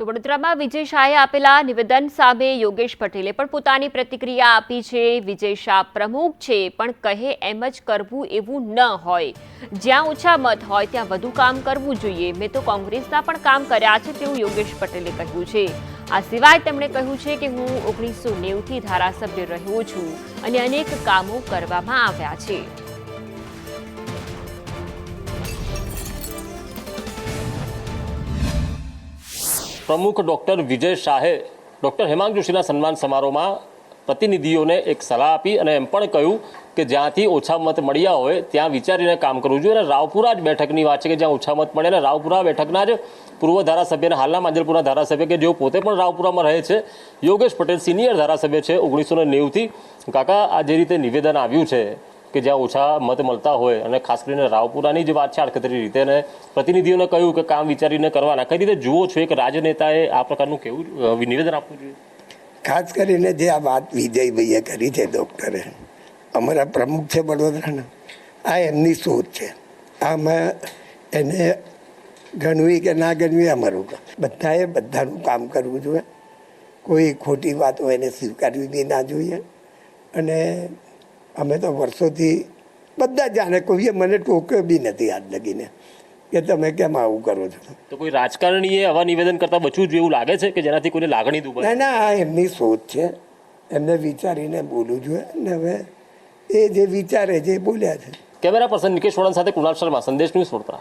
તો વડોદરામાં વિજય શાહે આપેલા નિવેદન સામે યોગેશ પટેલે પણ પોતાની પ્રતિક્રિયા આપી છે. વિજય શાહ પ્રમુખ છે, પણ કહે એમ જ કરવું એવું ન હોય. જ્યાં ઓછા મત હોય, ત્યાં વધુ કામ કરવું જોઈએ. મેં તો કોંગ્રેસના પણ કામ કર્યા છે તેવું યોગેશ પટેલે કહ્યું છે. આ સિવાય તેમણે કહ્યું છે કે હું ઓગણીસો નેવુંથી ધારાસભ્ય રહ્યો છું અને અનેક કામો કરવામાં આવ્યા છે. પ્રમુખ ડૉક્ટર વિજય શાહે ડૉક્ટર હેમાંગ જોશીના સન્માન સમારોહમાં પ્રતિનિધિઓને એક સલાહ આપી અને એમ પણ કહ્યું કે જ્યાંથી ઓછા મત મળ્યા હોય ત્યાં વિચારીને કામ કરવું જોઈએ. અને રાવપુરા જ બેઠકની વાત છે કે જ્યાં ઓછા મત મળે અને રાવપુરા બેઠકના જ પૂર્વ ધારાસભ્ય અને હાલના માંજલપુરના ધારાસભ્ય કે જેઓ પોતે પણ રાવપુરામાં રહે છે, યોગેશ પટેલ સિનિયર ધારાસભ્ય છે, ઓગણીસો ને નેવુંથી. કાકા, આ જે રીતે નિવેદન આવ્યું છે કે જ્યાં ઓછા મત મળતા હોય અને ખાસ કરીને રાવપુરાની જે વાત છે આડકતરી રીતે અને પ્રતિનિધિઓને કહ્યું કે કામ વિચારીને કરવાના કઈ રીતે જુઓ છો એક રાજનેતાએ આ પ્રકારનું કેવું નિવેદન આપવું જોઈએ? ખાસ કરીને જે આ વાત વિજયભાઈએ કરી છે ડૉક્ટરે, અમારા પ્રમુખ છે વડોદરાના, આ એમની શોધ છે. આમાં એને ગણવી કે ના ગણવી અમારું બધાએ બધાનું કામ કરવું જોઈએ. કોઈ ખોટી વાત એને સ્વીકારવી બી ના જોઈએ. અને અમે તો વર્ષોથી બધા જાણે કોઈએ મને ટોક્યો બી નથી આજ લગીને કે તમે કેમ આવું કરો છો? તો કોઈ રાજકારણીએ આવા નિવેદન કરતા બચવું જોઈએ એવું લાગે છે કે જેનાથી કોઈને લાગણી દુભાય ના ના આ એમની શોધ છે. એમને વિચારીને બોલવું જોઈએ અને હવે એ જે વિચારે છે એ બોલ્યા છે. કેમેરા પર્સન નિકેશ વળન સાથે કુણાલ શર્મા સંદેશ ન્યૂઝ વડોદરા